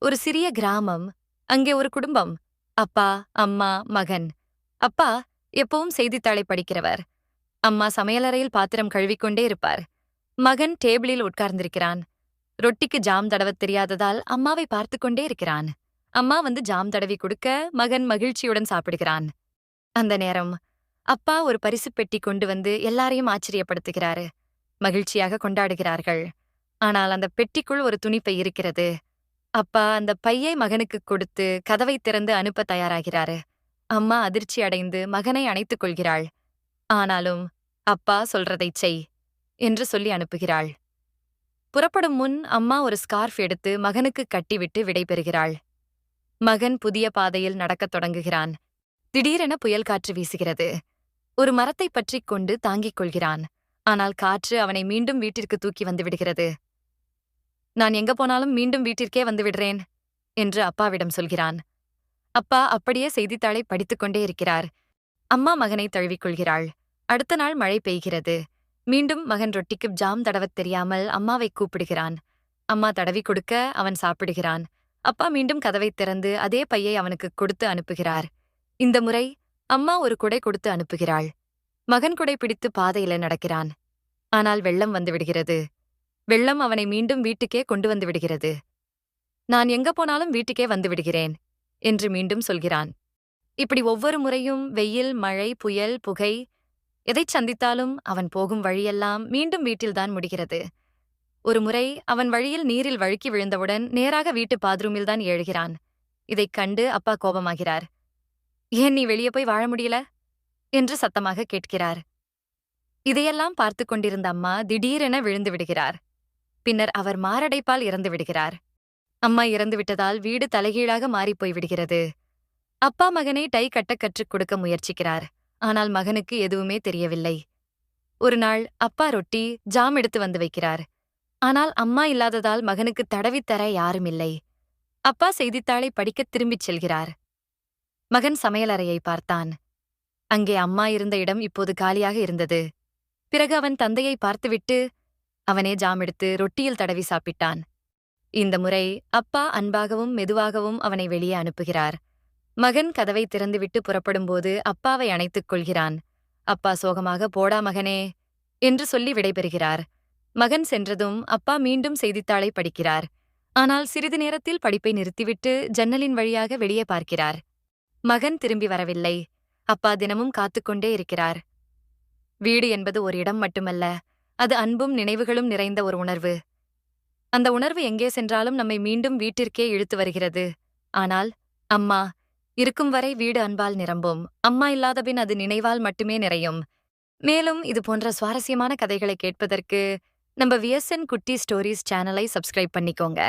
ஒரு சிறிய கிராமம் அங்கே ஒரு குடும்பம் அப்பா அம்மா மகன். அப்பா எப்பவும் செய்தித்தாளை படிக்கிறவர். அம்மா சமையலறையில் பாத்திரம் கழுவிக்கொண்டே இருப்பார். மகன் டேபிளில் உட்கார்ந்திருக்கிறான். ரொட்டிக்கு ஜாம் தடவத் தெரியாததால் அம்மாவை பார்த்து கொண்டே இருக்கிறான். அம்மா வந்து ஜாம் தடவி கொடுக்க மகன் மகிழ்ச்சியுடன் சாப்பிடுகிறான். அந்த நேரம் அப்பா ஒரு பரிசுப் பெட்டி கொண்டு வந்து எல்லாரையும் ஆச்சரியப்படுத்துகிறாரு. மகிழ்ச்சியாக கொண்டாடுகிறார்கள். ஆனால் அந்த பெட்டிக்குள் ஒரு துணிப்பை இருக்கிறது. அப்பா அந்த பையை மகனுக்கு கொடுத்து கதவை திறந்து அனுப்ப தயாராகிறாரு. அம்மா அதிர்ச்சி அடைந்து மகனை அணைத்துக் கொள்கிறாள். ஆனாலும் அப்பா சொல்றதைச் செய் என்று சொல்லி அனுப்புகிறாள். புறப்படும் முன் அம்மா ஒரு ஸ்கார்ஃப் எடுத்து மகனுக்கு கட்டிவிட்டு விடைபெறுகிறாள் மகன் புதிய பாதையில் நடக்கத் தொடங்குகிறான். திடீரென புயல் காற்று வீசுகிறது. ஒரு மரத்தைப் பற்றிக் கொண்டு தாங்கிக் கொள்கிறான். ஆனால் காற்று அவனை மீண்டும் வீட்டிற்கு தூக்கி வந்து விடுகிறது. நான் எங்க போனாலும் மீண்டும் வீட்டிற்கே வந்து விடுறேன் என்று அப்பாவிடம் சொல்கிறான். அப்பா அப்படியே செய்தித்தாளை படித்துக் கொண்டே இருக்கிறார். அம்மா மகனை தழுவிக்கொள்கிறாள். அடுத்த நாள் மழை பெய்கிறது. மீண்டும் மகன் ரொட்டிக்கு ஜாம் தடவத் தெரியாமல் அம்மாவை கூப்பிடுகிறான். அம்மா தடவி கொடுக்க அவன் சாப்பிடுகிறான். அப்பா மீண்டும் கதவைத் திறந்து அதே பையை அவனுக்கு கொடுத்து அனுப்புகிறார். இந்த முறை அம்மா ஒரு குடை கொடுத்து அனுப்புகிறாள். மகன் குடை பிடித்து பாதையில நடக்கிறான். ஆனால் வெள்ளம் வந்துவிடுகிறது வெள்ளம் அவனை மீண்டும் வீட்டுக்கே கொண்டு வந்து விடுகிறது. நான் எங்க போனாலும் வீட்டுக்கே வந்து விடுகிறேன் என்று மீண்டும் சொல்கிறான். இப்படி ஒவ்வொரு முறையும் வெயில் மழை புயல் புகை எதைச் சந்தித்தாலும் அவன் போகும் வழியெல்லாம் மீண்டும் வீட்டில்தான் முடிகிறது. ஒரு முறை அவன் வழியில் நீரில் வழுக்கி விழுந்தவுடன் நேராக வீட்டு பாத்ரூமில்தான் எழுகிறான் இதைக் கண்டு அப்பா கோபமாகிறார். ஏன் நீ வெளியே போய் வாழ முடியல? என்று சத்தமாக கேட்கிறார். இதையெல்லாம் பார்த்து கொண்டிருந்த அம்மா திடீரென விழுந்து விடுகிறார். பின்னர் அவர் மாரடைப்பால் இறந்து விடுகிறார். அம்மா இறந்து விட்டதால் வீடு தலைகீழாக மாறிப்போய் விடுகிறது. அப்பா மகனை டை கட்ட கற்றுக் கொடுக்க முயற்சிக்கிறார். ஆனால் மகனுக்கு எதுவுமே தெரியவில்லை. ஒரு நாள் அப்பா ரொட்டி ஜாம் எடுத்து வந்து வைக்கிறார். ஆனால் அம்மா இல்லாததால் மகனுக்கு தடவித் தர யாரும் இல்லை அப்பா செய்தித்தாளை படிக்கத் திரும்பிச் செல்கிறார். மகன் சமையலறையை பார்த்தான். அங்கே அம்மா இருந்த இடம் இப்போது காலியாக இருந்தது. பிறகு அவன் தந்தையை பார்த்துவிட்டு அவனே ஜாம் எடுத்து ரொட்டியில் தடவி சாப்பிட்டான். இந்த முறை அப்பா அன்பாகவும் மெதுவாகவும் அவனை வெளியே அனுப்புகிறார். மகன் கதவை திறந்துவிட்டு புறப்படும்போது அப்பாவை அணைத்துக் கொள்கிறான். அப்பா சோகமாக போடா மகனே என்று சொல்லி விடைபெறுகிறார். மகன் சென்றதும் அப்பா மீண்டும் செய்தித்தாளை படிக்கிறார். ஆனால் சிறிது நேரத்தில் படிப்பை நிறுத்திவிட்டு ஜன்னலின் வழியாக வெளியே பார்க்கிறார். மகன் திரும்பி வரவில்லை. அப்பா தினமும் காத்துக்கொண்டே இருக்கிறார். வீடு என்பது ஒரு இடம் மட்டுமல்ல. அது அன்பும் நினைவுகளும் நிறைந்த ஒரு உணர்வு. அந்த உணர்வு எங்கே சென்றாலும் நம்மை மீண்டும் வீட்டிற்கே இழுத்து வருகிறது. ஆனால் அம்மா இருக்கும் வரை வீடு அன்பால் நிரம்பும். அம்மா இல்லாதபின் அது நினைவால் மட்டுமே நிறையும். மேலும் இது போன்ற சுவாரஸ்யமான கதைகளை கேட்பதற்கு நம்ம விஎஸ்என் குட்டி ஸ்டோரிஸ் சேனலை சப்ஸ்கிரைப் பண்ணிக்கோங்க.